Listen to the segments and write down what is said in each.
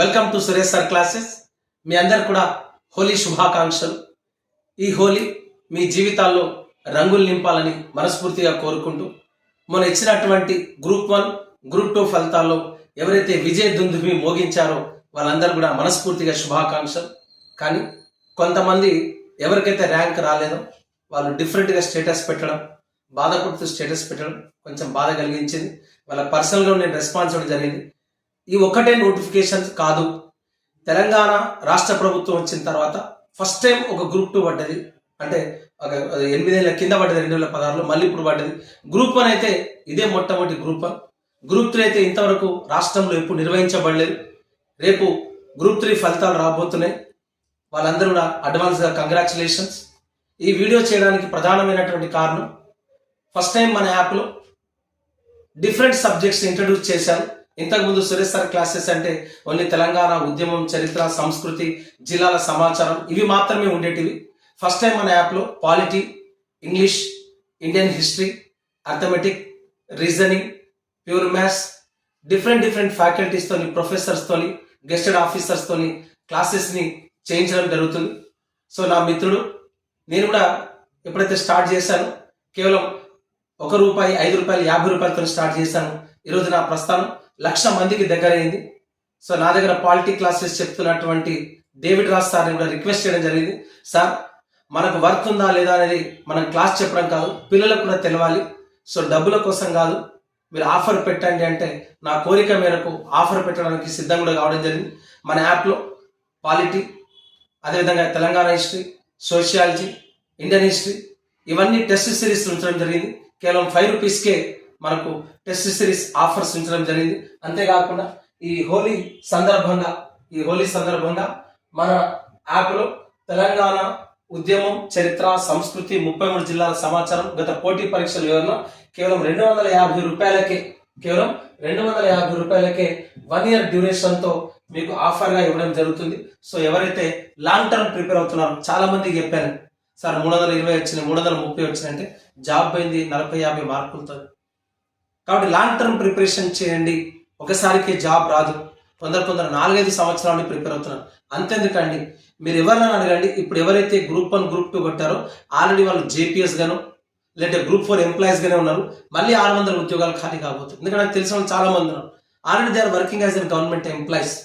Welcome to Suresh sir classes మీ అందరు కూడా హోలీ శుభాకాంక్షలు. ఈ హోలీ మీ జీవితాల్లో రంగులు నింపాలని మనస్ఫూర్తిగా కోరుకుంటూ మొన్న ఇచ్చినటువంటి గ్రూప్ వన్ గ్రూప్ టూ ఫలితాల్లో ఎవరైతే విజయ దుందుభి మోగించారో వాళ్ళందరూ కూడా మనస్ఫూర్తిగా శుభాకాంక్షలు. కానీ కొంతమంది ఎవరికైతే ర్యాంక్ రాలేదో వాళ్ళు డిఫరెంట్గా స్టేటస్ పెట్టడం బాధపడుతూ స్టేటస్ పెట్టడం కొంచెం బాధ కలిగించింది. వాళ్ళ పర్సనల్గా నేను రెస్పాన్స్ ఇవ్వడం జరిగింది. ఈ ఒక్కటే నోటిఫికేషన్ కాదు. తెలంగాణ రాష్ట్ర ప్రభుత్వం వచ్చిన తర్వాత ఫస్ట్ టైం ఒక గ్రూప్ టూ పడ్డది. అంటే ఒక ఎనిమిదేళ్ళ కింద పడ్డది రెండు వేల పదహారులో మళ్ళీ ఇప్పుడు పడ్డది. గ్రూప్ వన్ అయితే ఇదే మొట్టమొదటి గ్రూప్ వన్. గ్రూప్ త్రీ అయితే ఇంతవరకు రాష్ట్రంలో ఎప్పుడు నిర్వహించబడలేదు. రేపు గ్రూప్ త్రీ ఫలితాలు రాబోతున్నాయి. వాళ్ళందరూ కూడా అడ్వాన్స్గా కంగ్రాచులేషన్స్ ఈ వీడియో చేయడానికి ప్రధానమైనటువంటి కారణం ఫస్ట్ టైం మన యాప్లో డిఫరెంట్ సబ్జెక్ట్స్ ఇంట్రడ్యూస్ చేశాను ఇంతకుముందు సురేష్ సార్ క్లాసెస్ అంటే ఓన్లీ తెలంగాణ ఉద్యమం చరిత్ర సంస్కృతి జిల్లాల సమాచారం ఇవి మాత్రమే ఉండేటివి. ఫస్ట్ టైం మన యాప్లో polity English Indian history arithmetic reasoning pure maths different different ఫ్యాకల్టీస్తోని ప్రొఫెసర్స్తోని గెస్టెడ్ ఆఫీసర్స్తోని క్లాసెస్ని చేయించడం జరుగుతుంది. సో నా మిత్రుడు నేను కూడా ఎప్పుడైతే స్టార్ట్ చేశాను కేవలం ఒక రూపాయి ఐదు రూపాయలు యాభై రూపాయలతో స్టార్ట్ చేశాను. ఈరోజు నా ప్రస్థానం లక్ష మందికి దగ్గరైంది. సో నా దగ్గర పాలిటీ క్లాసెస్ చెప్తున్నటువంటి డేవిడ్ రాజ్ సార్ని కూడా రిక్వెస్ట్ చేయడం జరిగింది. సార్ మనకు వర్క్ ఉందా లేదా అనేది మనం క్లాస్ చెప్పడం కాదు పిల్లలకు కూడా తెలవాలి. సో డబ్బుల కోసం కాదు మీరు ఆఫర్ పెట్టండి అంటే నా కోరిక మేరకు ఆఫర్ పెట్టడానికి సిద్ధం కూడా కావడం జరిగింది. మన యాప్లో పాలిటీ అదేవిధంగా Telangana history sociology Indian history ఇవన్నీ టెస్ట్ సిరీస్ ఉంచడం జరిగింది. కేవలం ఫైవ్ రూపీస్కే మనకు టెస్ట్ సిరీస్ ఆఫర్స్ ఉంచడం జరిగింది. అంతేకాకుండా ఈ హోలీ సందర్భంగా ఈ హోలీ సందర్భంగా మన యాప్లో తెలంగాణ ఉద్యమం చరిత్ర సంస్కృతి ముప్పై మూడు జిల్లాల సమాచారం గత పోటీ పరీక్షల వివరణ కేవలం రెండు వందల యాభై రూపాయలకే కేవలం రెండు వందల యాభై రూపాయలకే వన్ ఇయర్ డ్యూరేషన్తో మీకు ఆఫర్గా ఇవ్వడం జరుగుతుంది. సో ఎవరైతే లాంగ్ టర్మ్ ప్రిపేర్ అవుతున్నారో చాలా మందికి చెప్పాను. సార్ మూడు వందల ఇరవై వచ్చినాయి మూడు వందల ముప్పై వచ్చినాయంటే జాబ్ పోయింది నలభై యాభై మార్కులతో. కాబట్టి లాంగ్ టర్మ్ ప్రిపరేషన్ చేయండి. ఒకసారికి జాబ్ రాదు. కొందరు కొందరు నాలుగైదు సంవత్సరాల నుండి ప్రిపేర్ అవుతున్నారు. అంతెందుకండి. మీరు ఎవరైనా అడగండి. ఇప్పుడు ఎవరైతే గ్రూప్ వన్ గ్రూప్ టూ కొట్టారో ఆల్రెడీ వాళ్ళు జేపీఎస్ గాను లేదంటే గ్రూప్ ఫోర్ ఎంప్లాయీస్ గానే ఉన్నారు. మళ్ళీ ఆరు వందల ఉద్యోగాలు ఖాళీ కాబోతుంది. ఎందుకంటే నాకు తెలిసిన వాళ్ళు చాలా మంది ఉన్నారు. Already they are working as an government employees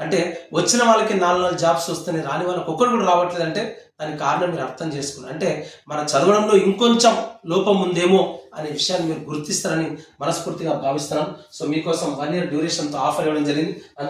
అంటే వచ్చిన వాళ్ళకి నాలుగు నాలుగు జాబ్స్ వస్తున్నాయి రాని వాళ్ళకి ఒక్కరు కూడా రావట్లేదు అంటే దానికి కారణం మీరు అర్థం చేసుకున్నారు. అంటే మన చదవడంలో ఇంకొంచెం లోపం ఉందేమో అనే విషయాన్ని మీరు గుర్తిస్తారని మనస్ఫూర్తిగా భావిస్తున్నాను సో మీకోసం వన్ ఇయర్ డ్యూరేషన్తో ఆఫర్ ఇవ్వడం జరిగింది. అంతే